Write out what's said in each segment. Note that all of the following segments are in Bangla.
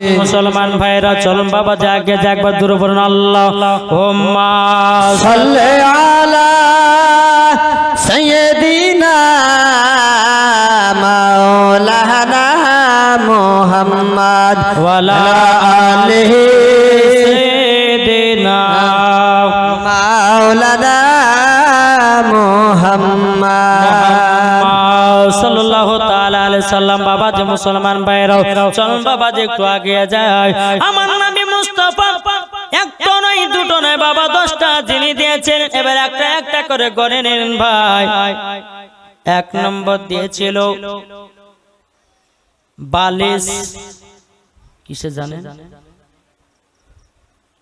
মুসলমান ভাইরা, চলুন বাবা জাগে একবার দূর পড়ুন, আল্লাহ। হোম্মা সাল্লে মাওলানা মুহাম্মদ ওয়ালা আলিহি সাল্লাম বাবা যে মুসলমান ভাইরাও চলুন বাবা যে একটু আগে যায়। আমার নবী মুস্তাফা নয়, দুটো নয়, বাবা দশটা দিয়েছেন, এবার একটা একটা করে গড়ে ভাই। এক নম্বর দিয়েছিল বালিশ। কিসে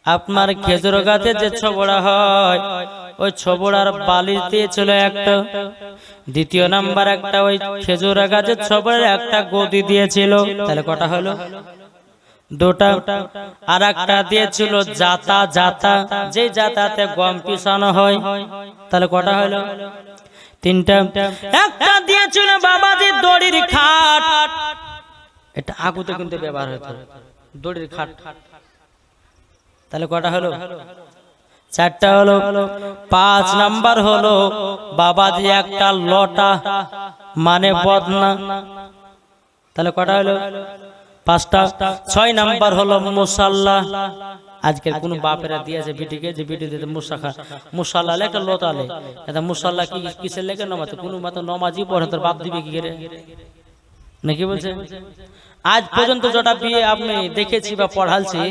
আপনার খেজুর গাছে যে ছবড়া হয় ওই ছবড়ার বালিশ দিয়েছিল একটা। দ্বিতীয় নাম্বার একটা ওই খেজুর গাছের ছবড়ার একটা গদি দিয়েছিল। তাহলে কটা হলো? দুটা। আর একটা দিয়েছিল জাতা জাতা। যে জাতাতে গম পিসানো হয়। তাহলে কটা হলো? তিনটা। একটা দিয়েছিল বাবাজি দড়ির খাট। এটা আগুতে কিন্তু ব্যবহার হতো দড়ির খাট। তাহলে কটা হলো? চারটা হলো, পাঁচ নাম্বার হলো, বাবাজি একটা লটা মানে বদনা। তাহলে কটা হলো? পাঁচটা। ছয় নাম্বার হলো মুসাল্লা। আজকের কোন বাপেরা দিয়েছে বিটিকে যে বিটি দিতে মুসাখা। মুসাল্লা একটা লোতালে মুসাল্লা কি কিসের লেগে নমাতে কোন মাত্র নমাজি পড়ে, তোর বাপ দিবে কি করে? নাকি বলছে? আজ পর্যন্ত যেটা বিয়ে আপনি দেখেছি বা পড়ালছি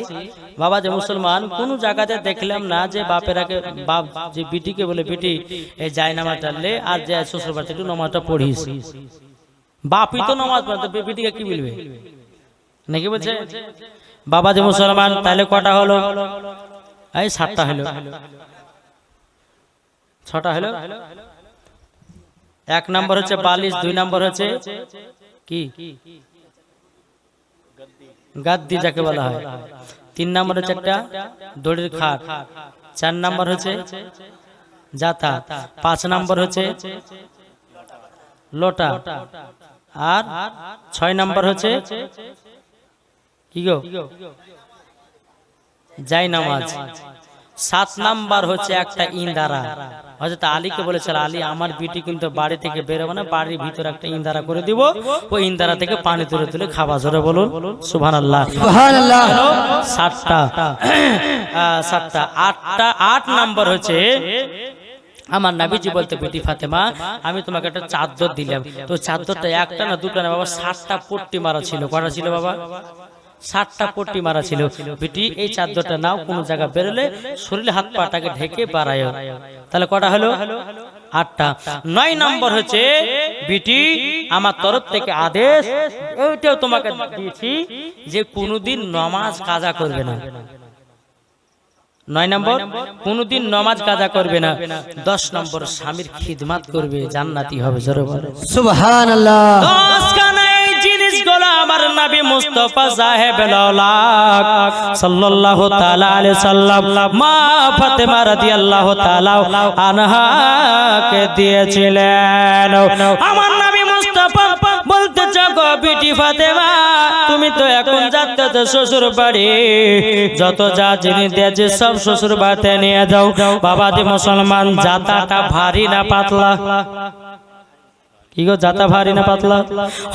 বাবা যে মুসলমান কোন জায়গাতে দেখলাম না যে বাপেরাকে বাপ যে বিটিকে বলে বিটি এই যায় নামাজ টানলে আর যে শ্বশুর বাড়িতে একটু নামাজটা পড়িস। বাপই তো নামাজ পড়ে বিটিকে কি বলবে? নাকি বলছে? বাবা যে মুসলমান তাহলে কটা হলো? এই সাতটা হলো। ছটা হলো? এক নম্বর হচ্ছে বালিশ দুই নম্বর হচ্ছে কি? গাদ্দি যাকে বলা হয়। তিন নম্বর হচ্ছে একটা দড়ির খাট। চার নম্বর হচ্ছে জাতা পাঁচ নম্বর হচ্ছে লোটা। আর ছয় নম্বর হচ্ছে কি গো? যাই নামাজ সাত নাম্বার হচ্ছে একটা ইন্দারা। হয়তো আলীকে বলেছিল আলী আমার বিটি কিন্তু বাড়ি থেকে বেরোবে না বাড়ির ভিতরে একটা ইন্দারা করে দিব। ওই ইন্দারা থেকে পানি তুলে তুলে খাওয়া জোরে বলুন। সুভান আল্লাহ সাতটা। সাতটা। আটটা। আট নাম্বার হচ্ছে আমার নাবিজি বলতে বেটি ফাতেমা আমি তোমাকে একটা চাদর দিলাম। তো চাদরটা একটা না দুটো না বাবা সাতটা পট্টি মারা ছিল। কটা ছিল বাবা? সাতটা পট্টি মারা ছিল। বেটি এই চাদরটা নাও কোন জায়গা বেরোলে শরীরে হাত পাটাকে ঢেকে বাড়ায়। তাহলে কটা হলো? আটটা। নয় নম্বর হচ্ছে বিটি আমার তরফ থেকে আদেশ ওইটাও তোমাকে দিয়েছি যে কোনোদিন নমাজ কাজা করবে না। নয় নম্বর কোনদিন নমাজ কাজা করবে না। দশ নম্বর স্বামীর খিদমাত করবে জান্নাতি হবে জোরে আমার মুস্তাফা সাহেব সাল্লাল্লাহু দিয়েছিলেন। আমার নবী মুস্তাফা বলতে গো বিটি ফাতেমা, তুমি তো এখন যাচ্ছ শ্বশুর বাড়ি যত যা জিনিস দিয়েছে সব শ্বশুর বাড়িতে নিয়ে যাও। বাবা দি মুসলমান জাতাটা ভারী না পাতলা? কি গো জাতা ভারী না পাতলা।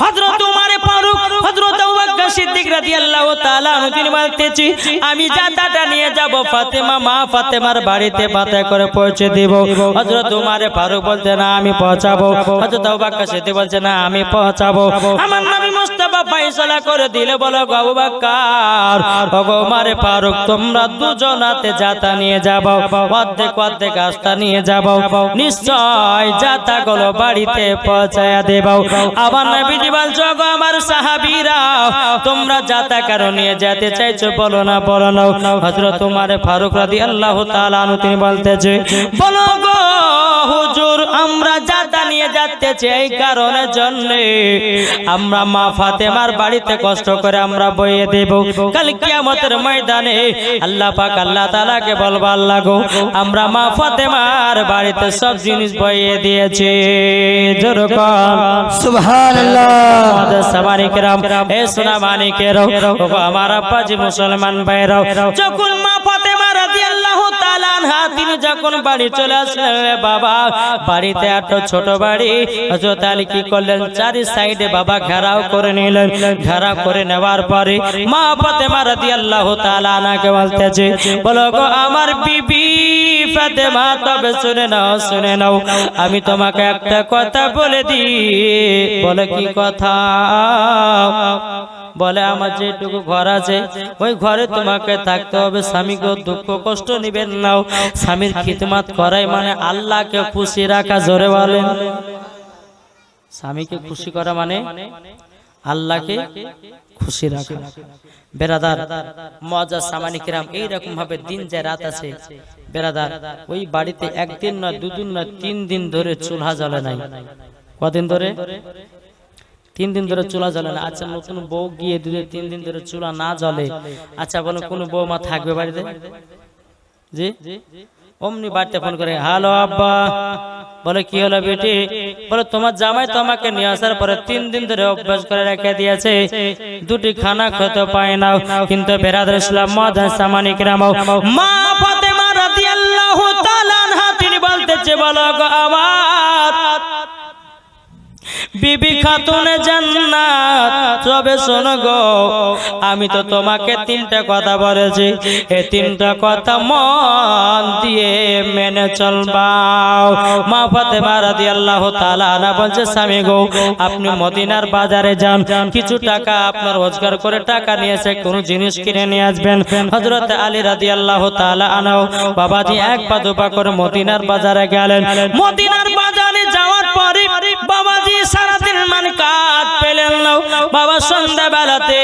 হযরত উমারে ফারুক হযরত আবু বকর সিদ্দিক রাদিয়াল্লাহু তাআলা তিনি বলতেছি আমি জাতাটা নিয়ে যাব ফাতেমা মা ফাতেমার বাড়িতে পাতে করে পৌঁছে দেব। হযরত উমারে ফারুক বলতে না আমি পৌঁছাবো। হযরত আবু বকর সিদ্দিক বলছে না আমি পৌঁছাবো। আমার নবী মুস্তাফা ফয়সালা করে দিলে, বলো গো আবু বকর ওগো উমারে ফারুক, তোমরা দুজনাতে জাতা নিয়ে যাব, অর্ধেক অর্ধেক আস্তা নিয়ে যাব। নিশ্চয় জাতা গুলো বাড়িতে পৌঁছায়া দেব। আবার নবীজি বলছো গো আমার সাহাবীরা, তোমরা যাতা কারও নিয়ে যেতে চাইছো? বলো না বলো না। হযরত উমার ফারুক রাদিয়াল্লাহু তাআলা তিনি বলতেছে, বলো গো হুজুর, আমরা যাতা নিয়ে যাচ্তেছি এই কারণের জন্য। আমরা মা ফাতেমার বাড়িতে কষ্ট করে আমরা বইয়ে দেব। কাল কিয়ামতের ময়দানে আল্লাহ পাক আল্লাহ তাআলাকে বলব আল্লাহ গো আমরা মা ফাতেমার বাড়িতে সব জিনিস বইয়ে দিয়েছি। যেরকম সুবহান আল্লাহ সামানিকেরাম এ সোনা মানিকেরাও আমার আব্বাজি মুসলমান ভাইরাও যখন মা আনহা যখন বাড়ি চলে আসলেন বাবা, বাড়িতে এত ছোট বাড়ি, হযরত আলী কি করলেন? চারি সাইডে বাবা ঘেরাও করে নিলেন। ঘেরাও করে নেওয়ার পরে মা ফাতেমা রাদিয়াল্লাহু তাআলা আনহাকে বলতেছে, বলো গো, আমার বিবি ফাতেমা, তবে শুনে নাও শুনে নাও, আমি তোমাকে একটা কথা বলে দিই। বলে কি কথা? বলে, আমার যেটুকু ঘর আছে, ওই ঘরে তোমাকে থাকতে হবে। স্বামীকে দুঃখ, কষ্ট নিবেন নাও স্বামীর খিদমাত করাই মানে আল্লাহকে খুশি রাখা, জোরে বলেন। স্বামীকে খুশি করা মানে আল্লাহকে খুশি রাখা। বেরাদার, মজা সামানিকেরাম এইরকম ভাবে দিন যে রাত আছে। বেরাদার, ওই বাড়িতে একদিন নয়, দুদিন নয়, তিন দিন ধরে চুলহা জ্বলে নাই। কদিন ধরে? তিন দিন ধরে চুলা জ্বলে না। আচ্ছা নতুন বউ গিয়ে দিলে তিন দিন ধরে চুলা না জ্বলে। আচ্ছা বলো কোন বৌমা থাকবে বাড়িতে? জি? অমনি বাড়িতে ফোন করে হ্যালো আব্বা। বলে কি হলো বেটি? বলে তোমার জামাই তোমাকে নিয়ে আসার পরে তিন দিন ধরে অভ্যাস করে রেখে দিয়েছে। দুটি খানা খেতে পায় না কিন্তু বেরাদার ইসলাম মাদান সামানিক রামাও মা ফাতেমা রাদিয়াল্লাহু তাআলা তিনি বলতেছে বলো গো আমার বিবি খাতুন জান্নাত। তবে শোনো গো, আমি তো তোমাকে তিনটা কথা বলেছি। এই তিনটা কথা মন দিয়ে মেনে চলবাও। মা ফাতেমা রাদিয়াল্লাহু তাআলা আনা বলছে, স্বামী গো, আপনি মদিনার বাজারে যান। কিছু টাকা আপনার রোজগার করে টাকা নিয়ে এসে কোনো জিনিস কিনে নিয়ে আসবেন। হযরত আলী রাদিয়াল্লাহু তাআলা আনাও বাবাজি এক পা দুপা করে মদিনার বাজারে গেলেন। মদিনার বাজারে যাওয়ার পরে বাবাজি সারাদিন মান কাজ পেলেন না। বাবা সন্ধ্যা বেলাতে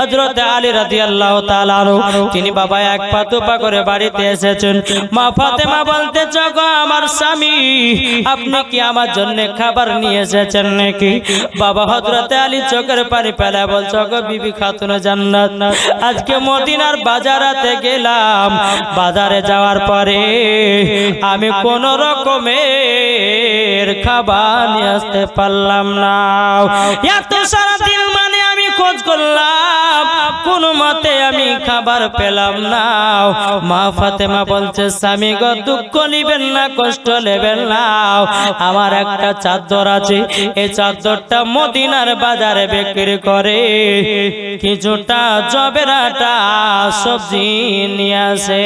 হযরত আলী তাআলা আনহু, তিনি বাবা এক পা দুপা করে বাড়িতে এসেছেন। মা ফাতেমা বলতে গো আমার স্বামী, আপনি কি আমার জন্য খাবার নিয়ে এসেছেন নাকি? বাবা হযরত আলী চোখের পানি ফেলে বলছো বিবি খাতুন জান্নাত। আজকে মদিনার বাজারাতে গেলাম। বাজারে যাওয়ার পরে আমি কোন রকমের খাবার নিয়ে আসতে পারলাম না। এত সারা দিন করলাম, কোন মতে আমি খাবার পেলাম না। মা ফাতেমা বলছে, স্বামী গো, দুঃখ নিবেন না, কষ্ট নেবেন না। আমার একটা চাদর আছে এই চাদরটা মদিনার বাজারে বিক্রি করে। কিছুটা জবেরাটা সবজি নিয়ে আসে।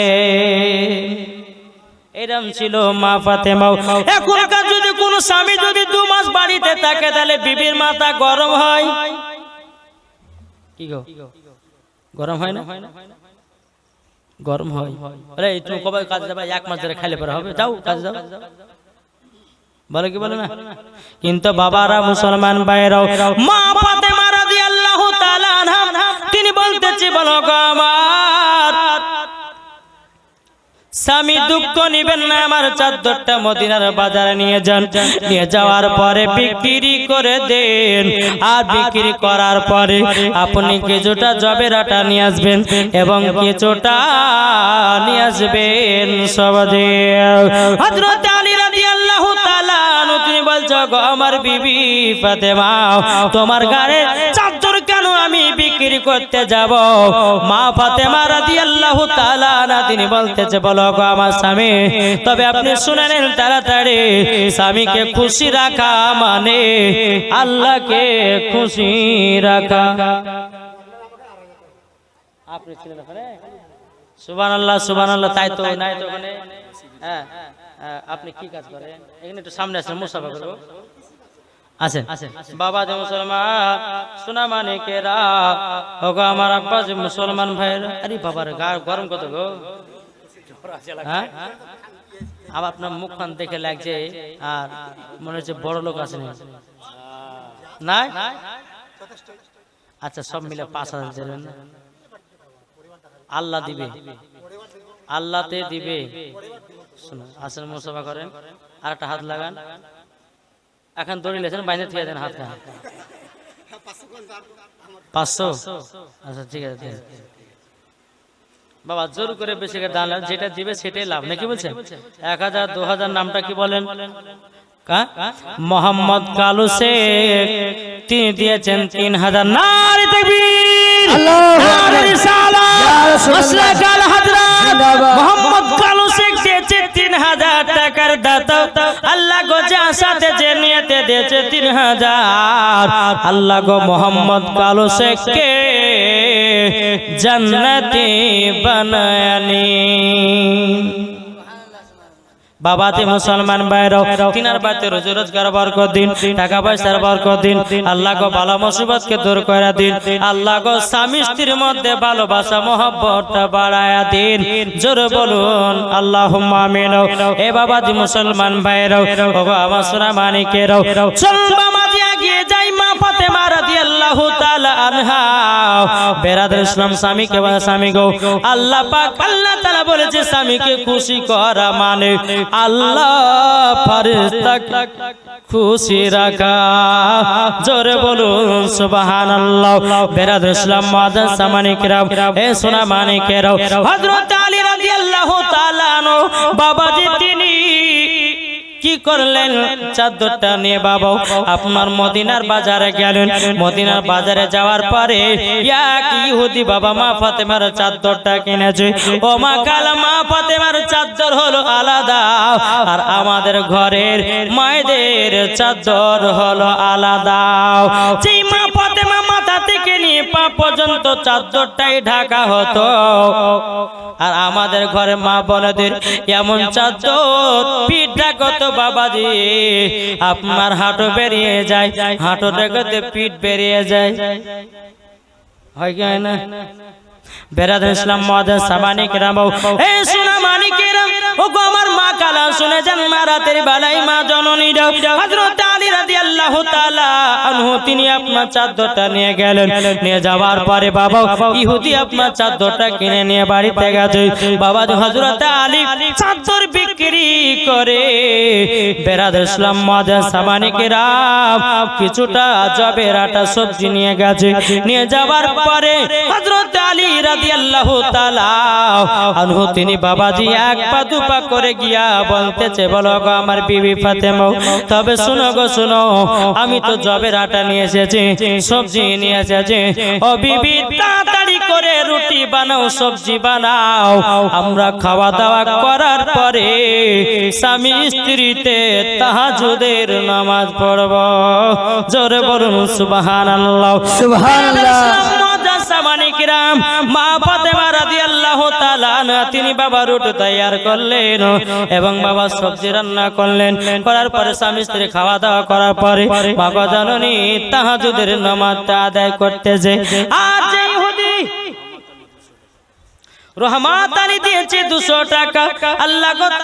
এরম ছিল মা ফাতেমাও। এখনকার যদি কোন স্বামী যদি দু মাস বাড়িতে থাকে, তাহলে বিবির মাথা গরম হয়। কি গো? গরম হয় না? গরম হয় আরে তুমি কবে কাজ যাবে? এক মাস ধরে খাইলে পরে হবে। যাও কাজ যাও। বলে কি বলে না? কিন্তু বাবারা মুসলমান ভাইরাও মা ফাতেমা রাদিয়াল্লাহু তাআলা তিনি বলতেছে বলো গো আমার স্বামী দুঃখ নিবেন না, আমার চাদরটা মদিনার বাজারে নিয়ে যান। নিয়ে যাওয়ার পরে বিক্রি করে দেন। আর বিক্রি করার পরে আপনি কিছুটা জবের আটা নিয়ে আসবেন এবং কিছুটা নিয়ে আসবেন সবাদে হযরত গো আমার বিবি ফাতেমা, তোমার আমি বিক্রি করতে যাব। মা ফাতেমা রাদিয়াল্লাহু তাআলা আনহা তিনি বলতেছে বলো গো আমার স্বামী তবে আপনি শুনে নেন তাড়াতাড়ি। স্বামীকে খুশি রাখা মানে আল্লাহকে খুশি রাখা। আপনি আল্লাহ আল্লাহ ওখানে। হ্যাঁ হ্যাঁ, আপনি কি কাজ করেন? এখানে একটু সামনে আসেন মুসাফা করব। বাবা যে মুসলমান, সোনা মানে কেরা? আমার আব্বা যে মুসলমান ভাইয়ের, আরে বাবার গা গরম কত গো? হ্যাঁ? আবার আপনার মুখখান দেখে লাগছে, আর মনে হচ্ছে বড় লোক আছে না আচ্ছা সব মিলে পাঁচ হাজার আল্লাহ দিবে। আল্লাহতে দিবে। আসেন মুসাফা করেন। আর একটা হাত লাগান। এখন দড়ি লেছেন বাইরে থেকে দেন হাত পাঁচশো? আচ্ছা ঠিক আছে ঠিক আছে। বাবা জোর করে বেশি দান যেটা দিবে সেটাই লাভ। নাকি বলছেন? এক হাজার দু হাজার নামটা কি বলেন? মোহাম্মদ কালু শেখ। তিনি দিয়েছেন তিন হাজার। নারী তাকবীর। মোহাম্মদ কালু শেখ দিয়েছে তিন হাজার। টাকার দাতা আল্লাহ গো যা সাথে যে নিয়েতে দিয়েছে তিন হাজার। আল্লাহ গো মোহাম্মদ কালু শেখকে জান্নাতি বানায়ানি। বাবাতে মুসলমান ভাইরাও তিনার বাতে রোজ রোজগার বরকত দিন টাকা পয়সার বরকত দিন আল্লাহ গো ভালো মুসিবত কে দূর করে দিন আল্লাহ গো স্বামী স্ত্রীর মধ্যে ভালোবাসা মহব্বতটা বাড়ায়া দিন। জোরে বলুন আল্লাহ আমিন এ বাবাজি মুসলমান ভাইরাও ও আমার সোনা মানিকেরাও। চল এগিয়ে যাই মা রাদিয়াল্লাহু তাআলা আনহা। বেরাদুল ইসলাম স্বামীকে আল্লাহ পাক আল্লাহ তাআলা বলেছে স্বামীকে খুশি করা মানে আল্লাহ খুশি রাখা। জোরে বলুন, সুবহানাল্লাহ। বেরাদুল ইসলাম সোনা মানিকেরাও। আলী রাদিয়াল্লাহু তাআলা আনহু, বাবাজি তিনি করলেন। চাদরটা নিয়ে বাবা, আপনার মদিনার বাজারে গেলেন। মদিনার বাজারে যাওয়ার পরে এক ইহুদি বাবা মা ফাতেমার চাদরটা কিনেছে। ও মা কালা মা ফাতেমার চাদর হলো আলাদা, আর আমাদের ঘরের মায়েদের চাদর হলো আলাদা। যেই মা ফাতেমা মাথা থেকে নিয়ে পা পর্যন্ত চাদরটাই ঢাকা হতো। আর আমাদের ঘরে মা বলেদের এমন চাদর পিঠ ঢাকত বাবাজি, আপনার হাঁটু বেরিয়ে যায়, হাঁটু ঢাকতে পিঠ বেরিয়ে যায়। হয় কি না? ইসলাম আমার মা কালা শুনে যান মা মা জননী কিছুটা সবজি নিয়ে গেছে। নিয়ে পরে আলী আনহু, তিনি বাবাজি এক পা দু পা করে গিয়া বলতেছে, বলো গো আমার বিবি ফাতেমা, তবে শুনো গো শুনো আমি তো জবের আটা নিয়ে এসেছি সবজি নিয়ে এসেছি। ও বিবি তাড়াতাড়ি করে রুটি বানাও সবজি বানাও। আমরা খাওয়া দাওয়া করার পরে স্বামী স্ত্রীতে তাহাজুদের নামাজ পড়ব। জোরে বলুন সুবহানাল্লাহ। সুবহানাল্লাহ। তিনি বাবা তৈয়ার করলেন এবং বাবা সবজি রান্না করলেন। করার পরে স্বামী স্ত্রী খাওয়া দাওয়া করার পরে বাবা জননী তাহাজুদের নামাজটা আদায় করতেছে। আর যে রহমাত আলী দিয়েছে দুশো টাকা। আল্লাহ